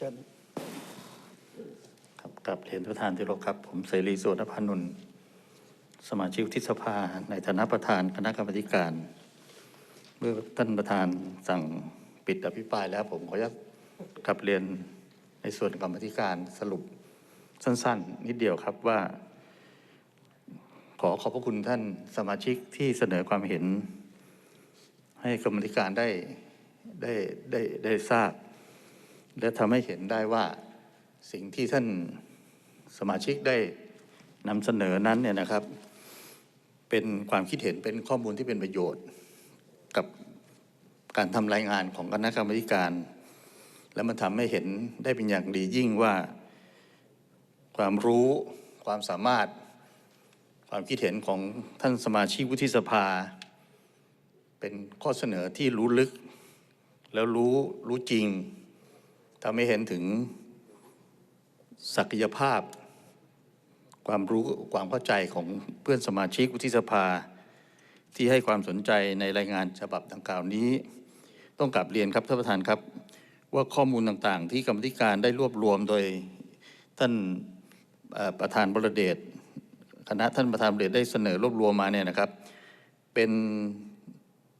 เชิญครับกับเรียนท่านประธานที่รพครับ ผมเสรีสุวรรณพานุนสมาชิกวุฒิสภาในฐานะประธานคณะกรรมการเมื่อท่านประธานสั่งปิดอภิปรายแล้ว ผมขออนุญาตกลับเรียนในส่วนกรรมธิการสรุปสั้น ๆ นิดเดียวครับว่า ขอขอบพระคุณท่านสมาชิกที่เสนอความเห็น ให้กรรมธิการได้ได้ได้ได้ทราบ และทำให้เห็นได้ว่าสิ่งที่ท่านสมาชิกได้นำเสนอนั้นเนี่ยนะครับ เป็นความคิดเห็นเป็นข้อมูลที่เป็นประโยชน์ กับการทำรายงานของคณะกรรมการ และมันทำให้เห็นได้เป็นอย่างดียิ่งว่า ความรู้ความสามารถความคิดเห็นของท่านสมาชิกวุฒิสภา เป็นข้อเสนอที่รู้ลึก แล้วรู้รู้จริง ทำให้เห็นถึงศักยภาพ ความรู้ความเข้าใจของเพื่อนสมาชิกวุฒิสภา ที่ให้ความสนใจในรายงานฉบับดังกล่าวนี้ ต้องกลับเรียนครับท่านประธานครับว่าข้อมูลต่างๆ ที่กรรมธิการได้รวบรวมโดยท่านประธานบรเดชคณะท่านประธานบรเดชได้เสนอรวบรวมมาเนี่ยนะครับเป็น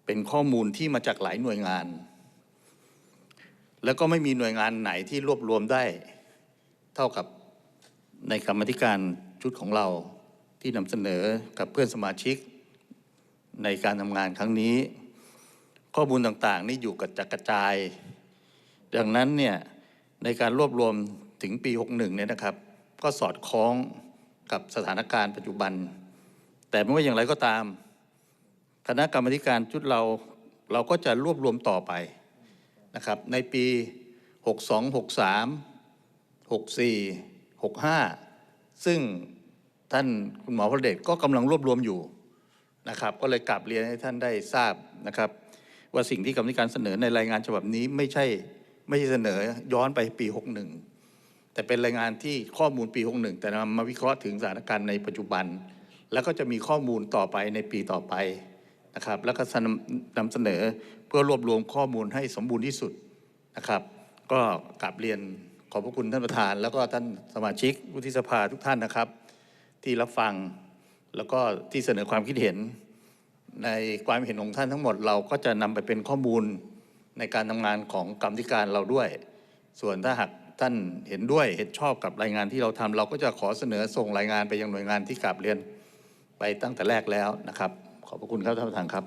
เป็นข้อมูลที่มาจากหลายหน่วยงาน แล้วก็ไม่มีหน่วยงานไหนที่รวบรวมได้ เท่ากับในกรรมธิการชุดของเราที่นำเสนอกับเพื่อนสมาชิกในการทำงานครั้งนี้ ข้อมูลต่างๆ นี่อยู่กับจักระจาย ดังนั้นเนี่ยในการรวบรวมถึงปี 61 เนี่ยนะครับ ก็สอดคล้องกับสถานการณ์ปัจจุบัน แต่ไม่ว่าอย่างไรก็ตาม คณะกรรมธิการชุดเราเราก็จะรวบรวมต่อไป นะครับในปี 62 63 64 65 ซึ่งท่านคุณหมอพระเดชก็กำลังรวบรวมอยู่นะครับ ก็เลยกลับเรียนให้ท่านได้ทราบนะครับ ว่าสิ่งที่กรรมธิการเสนอในรายงานฉบับนี้ไม่ใช่ไม่ใช่เสนอย้อนไปปี 61 แต่เป็นรายงานที่ข้อมูลปี 61 แต่นำมาวิเคราะห์ถึงสถานการณ์ในปัจจุบัน แล้วก็จะมีข้อมูลต่อไปในปีต่อไปนะครับ แล้วก็นำนำเสนอ เพื่อรวบรวมข้อมูลให้สมบูรณ์ที่สุดนะครับ ก็กลับเรียนขอบพระคุณท่านประธาน แล้วก็ท่านสมาชิกวุฒิสภาทุกท่านนะครับ ที่รับฟังแล้วก็ที่เสนอความคิดเห็น ในความเห็นของท่านทั้งหมดเราก็จะนำไปเป็นข้อมูลในการทำงานของกรรมธิการเราด้วย ส่วนถ้าหากท่านเห็นด้วยเห็นชอบกับรายงานที่เราทำเราก็จะขอเสนอส่งรายงานไปยังหน่วยงานที่กลับเรียนไปตั้งแต่แรกแล้วนะครับ ขอบพระคุณครับท่านประธานครับ